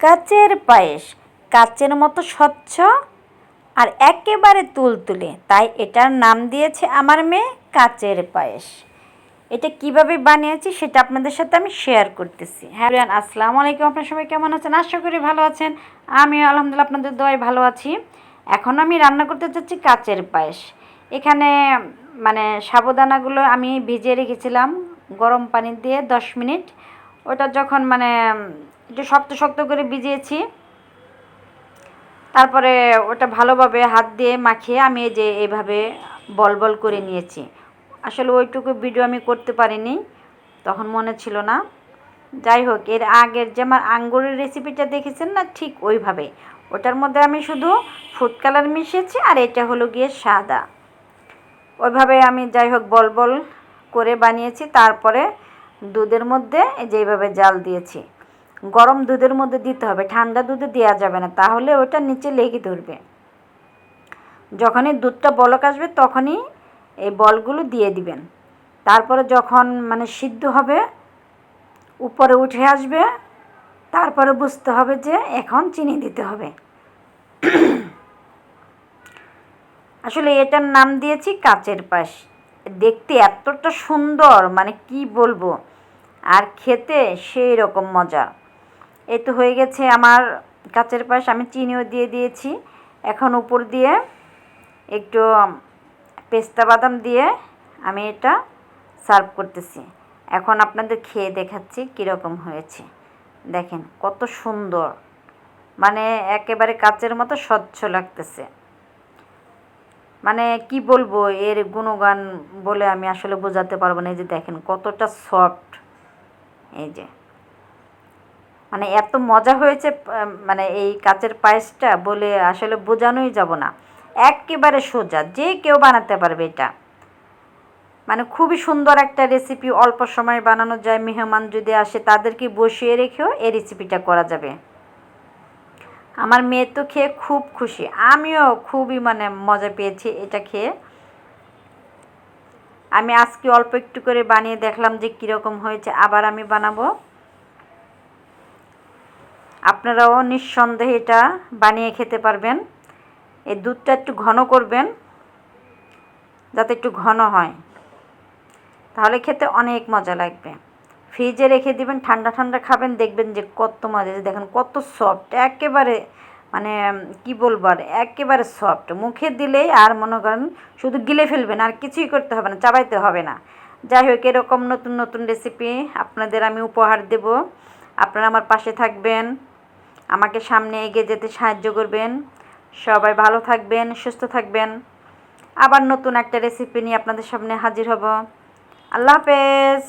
কাচের পায়েস, কাচের মতো স্বচ্ছ আর একেবারে তুলতুলে। তাই এটার নাম দিয়েছে আমার মেয়ে কাচের পায়েস। এটা কীভাবে বানিয়েছি সেটা আপনাদের সাথে আমি শেয়ার করতেছি। হ্যাঁ আসসালামু আলাইকুম। আপনার সবাই কেমন আছেন? আশা করি ভালো আছেন। আমি আলহামদুলিল্লাহ আপনাদের দোয়াই ভালো আছি। এখন আমি রান্না করতে চাচ্ছি কাচের পায়েস। এখানে মানে সাবুদানাগুলো আমি ভিজিয়ে রেখেছিলাম গরম পানি দিয়ে দশ মিনিট। ওটা যখন মানে একটু শক্ত শক্ত করে ভিজিয়েছি। তারপরে ওটা ভালোভাবে হাত দিয়ে মাখিয়ে আমি যে এইভাবে বল বল করে নিয়েছি। আসলে ওইটুকু ভিডিও আমি করতে পারিনি, তখন মনে ছিল না। যাই হোক, এর আগের যে আমার আঙ্গুরের রেসিপিটা দেখেছেন না ঠিক ওইভাবে। ওটার মধ্যে আমি শুধু ফুড কালার মিশিয়েছি আর এটা হলো গিয়ে সাদা। ওইভাবে আমি যাই হোক বল বল করে বানিয়েছি, তারপরে দুধের মধ্যে এই যে এইভাবে জাল দিয়েছি। গরম দুধের মধ্যে দিতে হবে, ঠান্ডা দুধে দেওয়া যাবে না, তাহলে ওটা নিচে লেগে ধরবে। যখনই দুধটা বলক আসবে তখনই এই বলগুলো দিয়ে দিবেন। তারপরে যখন মানে সিদ্ধ হবে, উপরে উঠে আসবে, তারপরে বুঝতে হবে যে এখন চিনি দিতে হবে। আসলে এটার নাম দিয়েছি কাচের পাশ। দেখতে এতটা সুন্দর মানে কি বলব? আর খেতে সেই রকম মজা। এই তো হয়ে গেছে আমার কাচের পাশ, আমি চিনিও দিয়ে দিয়েছি। এখন উপর দিয়ে একটু পেস্তা বাদাম দিয়ে আমি এটা সার্ভ করতেছি। এখন আপনাদের খেয়ে দেখাচ্ছি কীরকম হয়েছে। দেখেন কত সুন্দর। মানে একেবারে কাচের মতো স্বচ্ছ লাগতেছে। মানে কি বলব, এর গুণগান বলে আমি আসলে বোঝাতে পারব না। এই যে দেখেন কতটা সফট এই যে। মানে এত মজা হয়েছে মানে এই কাচের পায়েসটা বলে আসলে বোঝানোই যাব না। একেবারে সোজা, যে কেউ বানাতে পারবে এটা। মানে খুবই সুন্দর একটা রেসিপি অল্প সময় বানানো যায়, মেহমান যদি আসে তাদেরকে বসিয়ে রেখেও এই রেসিপিটা করা যাবে। আমার মেয়ে তো খেয়ে খুব খুশি, আমিও খুবই মানে মজা পেয়েছি এটা খেয়ে। আমি আজকে অল্প একটু করে বানিয়ে দেখলাম যে কীরকম হয়েছে, আবার আমি বানাবো। আপনারাও নিঃসন্দেহে এটা বানিয়ে খেতে পারবেন। এই দুধটা একটু ঘন করবেন, যাতে একটু ঘন হয়। তাহলে খেতে অনেক মজা লাগবে। ফ্রিজে রেখে দিবেন, ঠান্ডা ঠান্ডা খাবেন, দেখবেন যে কত মজা। দেখেন কত সফট একেবারে মানে কি বলব আর, একেবারে সফট মুখে দিলেই আর মনে করেন শুধু গিলে ফেলবেন, আর কিছুই করতে হবে না, চাবাইতে হবে না। যাই হোক, এরকম নতুন নতুন রেসিপি আপনাদের আমি উপহার দেব। আপনারা আমার পাশে থাকবেন। আমাকে সামনে এগিয়ে যেতে সাহায্য করবেন। সবাই ভালো থাকবেন, সুস্থ থাকবেন। আবার নতুন একটা রেসিপি নিয়ে আপনাদের সামনে হাজির হব। আল্লাহ হাফেজ।